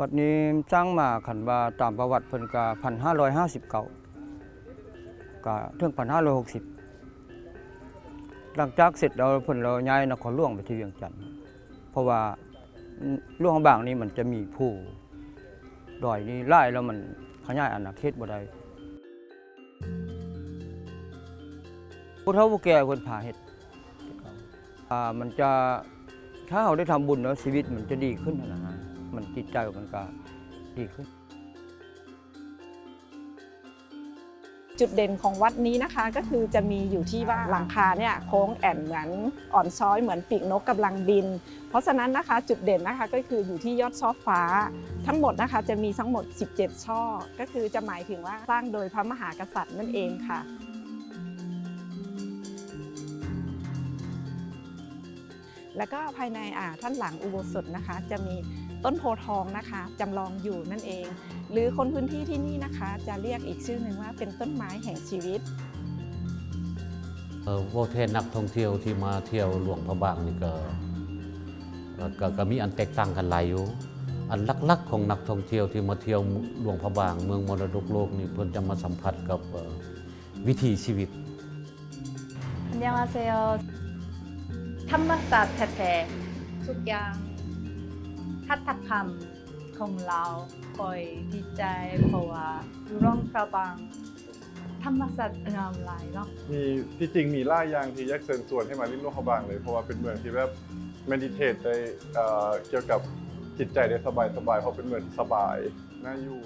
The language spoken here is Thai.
วัดนี้สร้างมาขันว่าตามประวัติเพิ่นกาพันห้าร้อยห้าสิบเก้ากาถึงพันห้าร้อยหกสิบหลังจากเสร็จเราเพิ่นเราย้ายนครหลวงไปที่เวียงจันทน์เพราะว่าหลวงบางนี้มันจะมีผู้ดอยนี้ไล่แล้วมันขยายอาณาเขตบ่ได้ผู้เฒ่าผู้แก่เพิ่าเฮ็ดมันจะถ้าเราได้ทำบุญแล้วชีวิตมันจะดีขึ้นนะฮะ มันจิตใจมันก็ดีขึ้น จุดเด่นของวัดนี้นะคะก็คือจะมีอยู่ที่ว่าหลังคาเนี่ยโค้งแอนเหมือนอ่อนช้อยเหมือนปีกนกกำลังบิน เพราะฉะนั้นนะคะจุดเด่นนะคะก็คืออยู่ที่ยอดช่อฟ้า ทั้งหมดนะคะจะมีทั้งหมด 17 ช่อ ก็คือจะหมายถึงว่าสร้างโดยพระมหากษัตริย์นั่นเองค่ะแล้วก็ภายในอ่าท่านหลังอุโบสถนะคะ จะมี ต้นโพธิ์ทองนะคะจำลองอยู่นั่นเอง หรือคนพื้นที่ที่นี่นะคะ จะเรียกอีกชื่อหนึ่งว่าเป็นต้นไม้แห่งชีวิต เอ่อพวกเทศนักท่องเที่ยวที่มาเที่ยวหลวงพระบางนี่ก็ก็ก็ก็มีอันแตกต่างกันหลายอยู่ อันลักๆของนักท่องเที่ยวที่มาเที่ยวหลวงพระบาง เมืองมรดกโลกนี่เพิ่นจะมาสัมผัสกับเอ่อวิถีชีวิต 안녕하세요. คัตถกรรมของเราปล่อยดีใจเพราะว่าร่องกระบังธรรมศาสตร์งามหลายเนาะมีที่จริงมีล่ายางที่แยกเซนส่วนให้มาลิ้มโลกบางเลย เพราะว่าเป็นเมืองที่แบบเมดิเทตได้เกี่ยวกับจิตใจได้สบายสบายเพราะเป็นเหมือนสบายน่าอยู่